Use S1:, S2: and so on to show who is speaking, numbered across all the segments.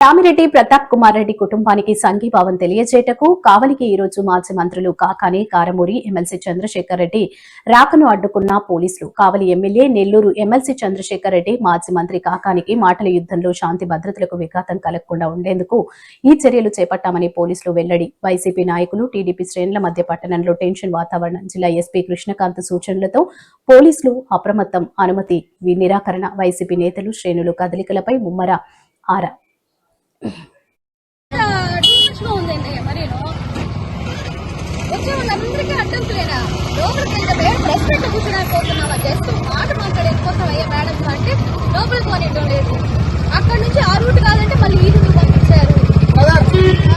S1: రామిరెడ్డి ప్రతాప్ కుమార్ రెడ్డి కుటుంబానికి సంఘీభావం తెలియజేయటకు కావలికి ఈ రోజు మాజీ మంత్రులు కాకాని కారమూరి ఎమ్మెల్సీ చంద్రశేఖర్ రెడ్డి రాకను అడ్డుకున్న పోలీసులు. కావలి ఎమ్మెల్యే నెల్లూరు ఎమ్మెల్సీ చంద్రశేఖర్ రెడ్డి మాజీ మంత్రి కాకానికి మాటల యుద్ధంలో శాంతి భద్రతలకు విఘాతం కలగకుండా ఉండేందుకు ఈ చర్యలు చేపట్టామని పోలీసులు వెల్లడి. వైసీపీ నాయకులు టీడీపీ శ్రేణుల మధ్య పట్టణంలో టెన్షన్ వాతావరణం. జిల్లా ఎస్పీ కృష్ణకాంత్ సూచనలతో పోలీసులు అప్రమత్తం. అనుమతి నిరాకరణ. వైసీపీ నేతలు శ్రేణులు కదలికలపై ముమ్మర ఆరా.
S2: టూరిస్ట్గా ఉందండి అడ్డంకులేనా లోపలికి వెళ్తే మేడం ప్రెస్ కూర్చోడానికి పోతున్నావా జస్ట్ మాట మేడం అంటే లోపలికి పోనీయడం లేదు. అక్కడ నుంచి ఆ రూట్ కాదంటే మళ్ళీ ఈ రూట్ పంపించారు
S3: ఈ లేదు.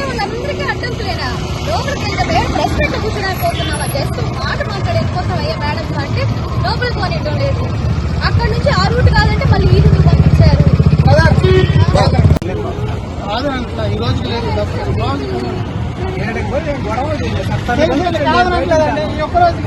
S2: వచ్చే వాళ్ళందరికీ అడ్డంకులేనా లోపలికి వెళ్తే మేడం ప్రెస్ మీట్ కూర్చోడానికి పోతున్నావా? జస్ట్ మాట మాట్లాడేసుకోసావయ్యా మేడం అంటే లోపలికి పోనీయడం లేదు. అక్కడ నుంచి ఆ రూట్ కాదంటే మళ్ళీ ఈ రూట్ పంపించారు. అయ్యా, ఒక్కరోజు.